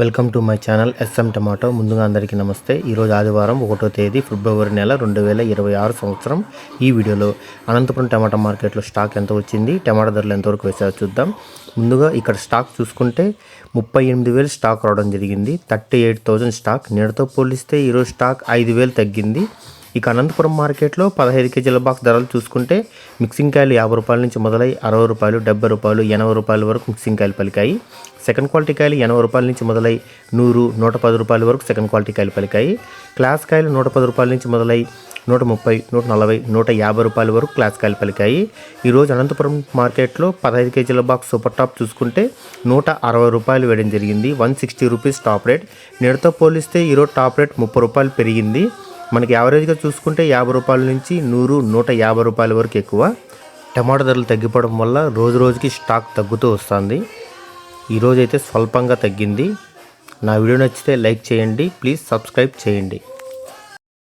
Welcome to my channel SM tomato. ముందుగా అందరికీ నమస్తే. ఈరోజు ఆదివారం ఒకటో తేదీ ఫిబ్రవరి నెల రెండు వేల ఇరవై ఆరు సంవత్సరం. ఈ వీడియోలో అనంతపురం టమాటా మార్కెట్లో స్టాక్ ఎంత వచ్చింది టమాటా ధరలు ఎంతవరకు వేసారో చూద్దాం. ముందుగా ఇక్కడ స్టాక్ చూసుకుంటే ముప్పై ఎనిమిది వేలు స్టాక్ రావడం జరిగింది. Thirty eight thousand stock. నేడుతో పోలిస్తే ఈరోజు స్టాక్ ఐదు వేలు తగ్గింది. ఇక అనంతపురం మార్కెట్లో పదహైదు కేజీల బాక్స్ ధరలు చూసుకుంటే మిక్సింగ్ కాయలు యాభై రూపాయల నుంచి మొదలై అరవై రూపాయలు డెబ్బై రూపాయలు ఎనభై రూపాయల వరకు మిక్సింగ్ కాయలు పలికాయి. సెకండ్ క్వాలిటీ కాయలు ఎనభై రూపాయల నుంచి మొదలై నూరు నూట పది రూపాయల వరకు సెకండ్ క్వాలిటీ కాయలు పలికాయి. క్లాస్ కాయలు నూట పది రూపాయల నుంచి మొదలై నూట ముప్పై నూట నలభై నూట యాభై రూపాయల వరకు క్లాస్ కాయలు పలికాయి. ఈరోజు అనంతపురం మార్కెట్లో పదహైదు కేజీల బాక్స్ సూపర్ టాప్ చూసుకుంటే నూట అరవై రూపాయలు వేయడం జరిగింది. One sixty rupees top rate. నేడుతో పోలిస్తే ఈరోజు టాప్ రేట్ ముప్పై రూపాయలు పెరిగింది. మనకి యావరేజ్గా చూసుకుంటే యాభై రూపాయల నుంచి నూరు నూట యాభై రూపాయల వరకు ఎక్కువ. టమాటా ధరలు తగ్గిపోవడం వల్ల రోజు రోజుకి స్టాక్ తగ్గుతూ వస్తుంది. ఈరోజు అయితే స్వల్పంగా తగ్గింది. నా వీడియో నచ్చితే లైక్ చేయండి. ప్లీజ్ సబ్స్క్రైబ్ చేయండి.